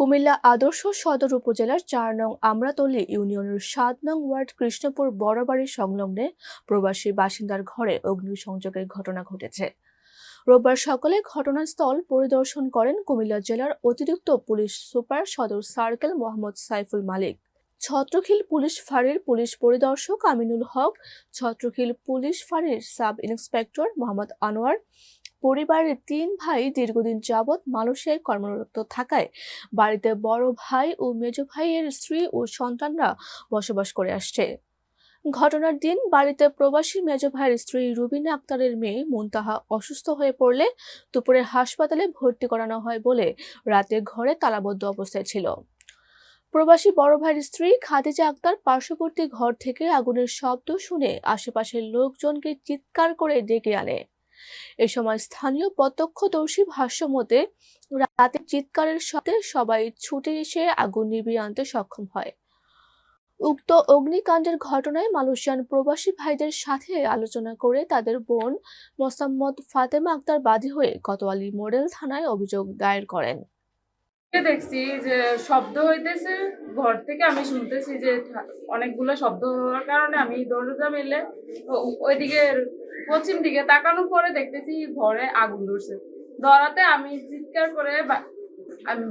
কুমিল্লা আদর্শ সদর উপজেলার চার নং আমরাতলি ইউনিয়নের সাত নং ওয়ার্ড কৃষ্ণপুর বড়বাড়ি সংলগ্নে প্রবাসী বাসিন্দার ঘরে অগ্নিসংযোগের ঘটনা ঘটেছে। রোববার সকালে ঘটনাস্থল পরিদর্শন করেন কুমিল্লা জেলার অতিরিক্ত পুলিশ সুপার সদর সার্কেল মোহাম্মদ সাইফুল মালিক। ছত্রখিল পুলিশ ফাঁড়ির পুলিশ পরিদর্শক আমিনুল হক, ছত্রখিল পুলিশ ফাঁড়ির সাব ইন্সপেক্টর মোহাম্মদ আনোয়ার পরিবারের তিন ভাই দীর্ঘদিন যাবৎ মালয়েশিয়ায় কর্মরত থাকায় বাড়িতে বড় ভাই ও মেজ ভাইয়ের স্ত্রী ও সন্তানরা বসবাস করে আসছে। ঘটনার দিন বাড়িতে প্রবাসী মেজ ভাইয়ের স্ত্রী রুবিনা আক্তারের মেয়ে মুনতাহা অসুস্থ হয়ে পড়লে দুপুরে হাসপাতালে ভর্তি করানো হয় বলে রাতে ঘরে তালাবদ্ধ অবস্থায় ছিল। প্রবাসী বড় ভাইয়ের স্ত্রী খাদিজা আক্তার পার্শ্ববর্তী ঘর থেকে আগুনের শব্দ শুনে আশেপাশের লোকজনকে চিৎকার করে ডেকে আনে। এ সময় স্থানীয় প্রত্যক্ষদর্শী ভাষ্য মতে রাতে চিৎকারের সাথে সবাই ছুটে এসে আগুন নিভিয়ে আনতে সক্ষম হয়। উক্ত অগ্নিকাণ্ডের ঘটনায় মালয়েশিয়ান প্রবাসী ভাইদের সাথে আলোচনা করে তাদের বোন মোসাম্মদ ফাতেমা আক্তার বাদী হয়ে কতোয়ালি মডেল থানায় অভিযোগ দায়ের করেন। দেখছি যে শব্দ হইতেছে, ঘর থেকে আমি শুনতেছি যে অনেকগুলো শব্দ হওয়ার কারণে আমি দরজা মেলে ওইদিকে পশ্চিম দিকে তাকানোর পরে দেখতেছি ঘরে আগুন ধরছে। ধরাতে আমি চিৎকার করে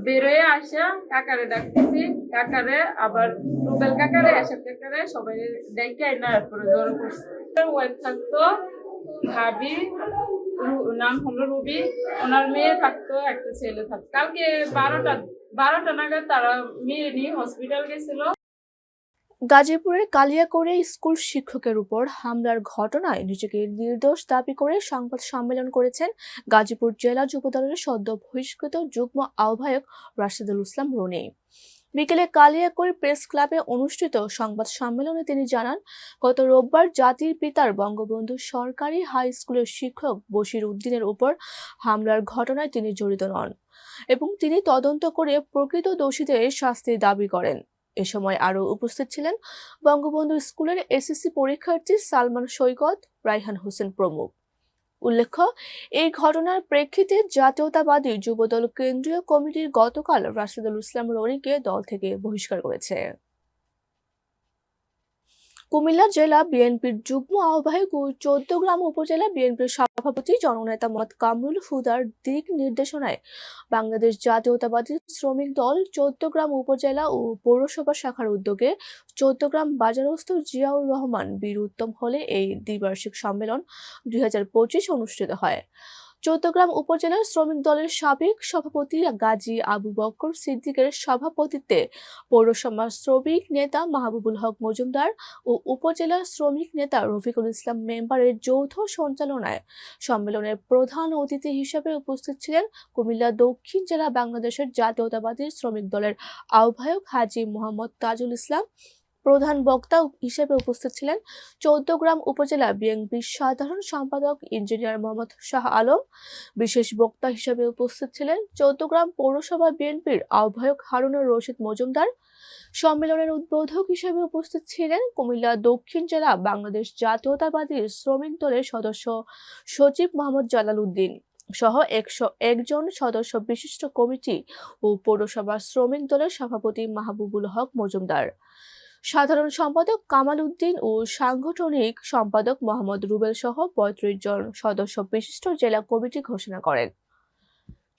বেরোয় আসা কাকারে ডাকতেছি, কাকারে আবার রুবেল কাকারে এসব কাকারে সবাই ডেকে আইনা তারপরে জ্বর করছে ওয়াইফ থাকতো, ভাবি নাম হলো রুবি। ওনার মেয়ে থাকতো, একটা ছেলে থাকতো। কালকে বারোটা বারোটা নাগাদ তারা মেয়ে নিয়ে হসপিটাল গেছিল। গাজীপুরের কালিয়াকৈরে স্কুল শিক্ষকের উপর হামলার ঘটনায় নিজেকে নির্দোষ দাবি করে সংবাদ সম্মেলন করেছেন গাজীপুর জেলা যুবদলের সদ্য বহিষ্কৃত যুগ্ম আহ্বায়ক রাশিদুল ইসলাম রনি। বিকেলে কালিয়াকৈর প্রেস ক্লাবে অনুষ্ঠিত সংবাদ সম্মেলনে তিনি জানান, গত রোববার জাতির পিতার বঙ্গবন্ধু সরকারি হাই স্কুলের শিক্ষক বশির উদ্দিনের উপর হামলার ঘটনায় তিনি জড়িত নন এবং তিনি তদন্ত করে প্রকৃত দোষীদের শাস্তির দাবি করেন। এ সময় আরও উপস্থিত ছিলেন বঙ্গবন্ধু স্কুলের এসএসসি পরীক্ষার্থী সালমান সৈকত রাইহান হোসেন প্রমুখ। উল্লেখ্য, এই ঘটনার প্রেক্ষিতে জাতীয়তাবাদী যুবদল কেন্দ্রীয় কমিটির গতকাল রাশিদুল ইসলাম রনিকে দল থেকে বহিষ্কার করেছে। কুমিল্লা জেলা বিএনপির যুগ্ম আহ্বায়ক ও চৌদ্দগ্রাম উপজেলা বিএনপির সভাপতি জননেতা মত কামরুল হুদার দিক নির্দেশনায় বাংলাদেশ জাতীয়তাবাদী শ্রমিক দল চৌদ্দগ্রাম উপজেলা ও পৌরসভা শাখার উদ্যোগে চৌদ্দগ্রাম বাজারস্থ জিয়াউর রহমান বীর উত্তম হলে এই দ্বিবার্ষিক সম্মেলন দুই হাজার পঁচিশ অনুষ্ঠিত হয়। চৌদ্দগ্রাম উপজেলার শ্রমিক দলের সাবেক সভাপতি গাজী আবু বক্কর সিদ্দিকের সভাপতিত্বে পৌরসভা শ্রমিক নেতা মাহবুবুল হক মজুমদার ও উপজেলা শ্রমিক নেতা রফিকুল ইসলাম মেম্বারের যৌথ সঞ্চালনায় সম্মেলনের প্রধান অতিথি হিসেবে উপস্থিত ছিলেন কুমিল্লা দক্ষিণ জেলা বাংলাদেশের জাতীয়তাবাদী শ্রমিক দলের আহ্বায়ক হাজী মোহাম্মদ তাজুল ইসলাম প্রধান বক্তা হিসেবে উপস্থিত ছিলেন চৌদ্দগ্রাম উপজেলা বিএনপির সাধারণ সম্পাদক ইঞ্জিনিয়ার মোহাম্মদ শাহ আলম। বিশেষ বক্তা হিসেবে উপস্থিত ছিলেন চৌদ্দগ্রাম পৌরসভা বিএনপির আহ্বায়ক হারুনুর রশিদ মজুমদার। সম্মেলনের উদ্বোধক হিসেবে উপস্থিত ছিলেন কুমিল্লা দক্ষিণ জেলা বাংলাদেশ জাতীয়তাবাদী শ্রমিক দলের সদস্য সচিব মোহাম্মদ জালাল উদ্দিন সহ একশো একজন সদস্য বিশিষ্ট কমিটি ও পৌরসভা শ্রমিক দলের সভাপতি মাহবুবুল হক মজুমদার। সাধারণ সম্পাদক কামাল উদ্দিন ও সাংগঠনিক সম্পাদক মোহাম্মদ রুবেল সহ পঁয়ত্রিশ জন সদস্য বিশিষ্ট জেলা কমিটি ঘোষণা করেন।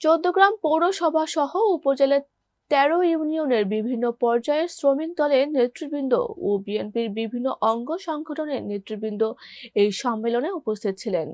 চৌদ্দগ্রাম পৌরসভা সহ উপজেলার তেরো ইউনিয়নের বিভিন্ন পর্যায়ের শ্রমিক দলের নেতৃবৃন্দ ও বিএনপির বিভিন্ন অঙ্গ সংগঠনের নেতৃবৃন্দ এই সম্মেলনে উপস্থিত ছিলেন।